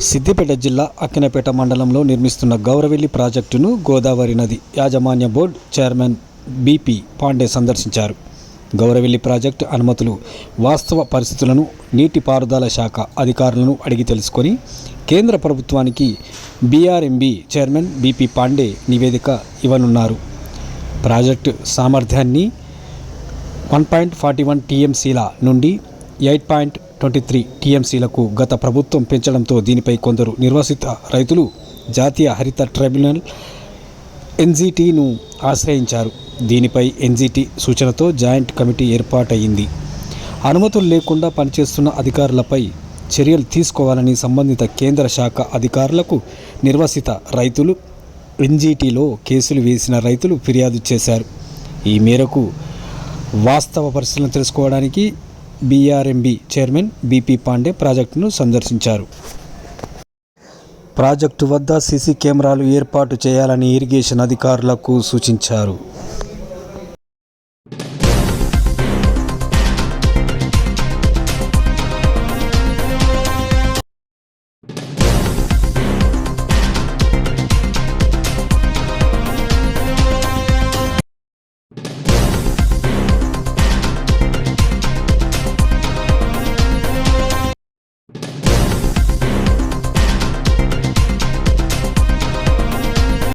సిద్దిపేట జిల్లా అక్కినపేట మండలంలో నిర్మిస్తున్న గౌరవెల్లి ప్రాజెక్టును గోదావరి నది యాజమాన్య బోర్డు చైర్మన్ బీపీ పాండే సందర్శించారు. గౌరవెల్లి ప్రాజెక్టు అనుమతులు వాస్తవ పరిస్థితులను నీటిపారుదల శాఖ అధికారులను అడిగి తెలుసుకొని కేంద్ర ప్రభుత్వానికి బీఆర్ఎంబీ చైర్మన్ బీపీ పాండే నివేదిక ఇవ్వనున్నారు. ప్రాజెక్టు సామర్థ్యాన్ని వన్ పాయింట్ ఫార్టీ వన్ టీఎంసీల నుండి ఎయిట్ పాయింట్ ట్వంటీ త్రీ టీఎంసీలకు గత ప్రభుత్వం పెంచడంతో దీనిపై కొందరు నిర్వాసిత రైతులు జాతీయ హరిత ట్రైబ్యునల్ ఎన్జీటీను ఆశ్రయించారు. దీనిపై ఎన్జీటీ సూచనతో జాయింట్ కమిటీ ఏర్పాటయింది. అనుమతులు లేకుండా పనిచేస్తున్న అధికారులపై చర్యలు తీసుకోవాలని సంబంధిత కేంద్ర శాఖ అధికారులకు నిర్వసిత రైతులు ఎన్జీటీలో కేసులు వేసిన రైతులు ఫిర్యాదు చేశారు. ఈ మేరకు వాస్తవ పరిస్థితులను తెలుసుకోవడానికి బీఆర్ఎంబీ చైర్మన్ బీపీ పాండే ప్రాజెక్టును సందర్శించారు. ప్రాజెక్టు వద్ద సీసీ కెమెరాలు ఏర్పాటు చేయాలని ఇరిగేషన్ అధికారులకు సూచించారు.